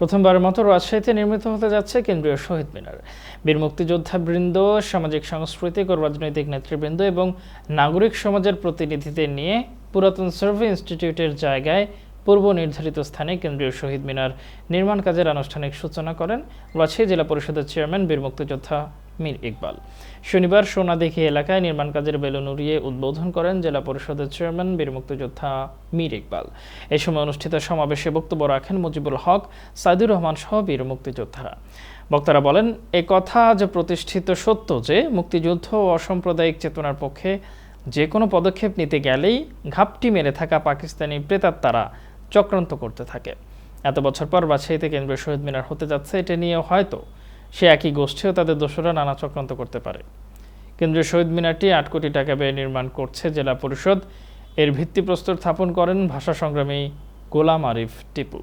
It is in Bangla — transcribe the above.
প্রথমবারের মতো রাজশাহীতে নির্মিত হতে যাচ্ছে কেন্দ্রীয় শহীদ মিনার। বীর মুক্তিযোদ্ধা বৃন্দ সামাজিক সাংস্কৃতিক ও রাজনৈতিক নেতৃবৃন্দ এবং নাগরিক সমাজের প্রতিনিধিদের নিয়ে পুরাতন সার্ভে ইনস্টিটিউটের জায়গায় পূর্ব নির্ধারিত স্থানে কেন্দ্রীয় শহীদ মিনার নির্মাণ কাজের আনুষ্ঠানিক সূচনা করেন রাজশাহী জেলা পরিষদের চেয়ারম্যান বীর মুক্তিযোদ্ধা। মীর ইকবাল। শনিবার সোনাদিঘি এলাকায় নির্মাণ কাজের বেলুন উড়িয়ে উদ্বোধন করেন জেলা পরিষদের চেয়ারম্যান বীর মুক্তিযোদ্ধা মীর ইকবাল। এ সময় অনুষ্ঠিত সমাবেশে বক্তব্য রাখেন মুজিবুল হক, সাইদুর রহমান সহ বীর মুক্তিযোদ্ধারা। বক্তারা বলেন, এ কথা যে প্রতিষ্ঠিত সত্য যে মুক্তিযুদ্ধ ও অসাম্প্রদায়িক চেতনার পক্ষে যে কোনো পদক্ষেপ নিতে গেলেই ঘাপটি মেরে থাকা পাকিস্তানি প্রেতাত্মারা চক্রান্ত করতে থাকে। এত বছর পর বাছাইতে কেন্দ্রীয় শহীদ মিনার হতে যাচ্ছে, এটা নিয়ে হয়তো সে একই গোষ্ঠীও তাদের দোষরা নানা চক্রান্ত করতে পারে। কেন্দ্রীয় শহীদ মিনারটি আট কোটি টাকা ব্যয়ে নির্মাণ করছে জেলা পরিষদ। এর ভিত্তিপ্রস্তর স্থাপন করেন ভাষা সংগ্রামী গোলাম আরিফ টিপু।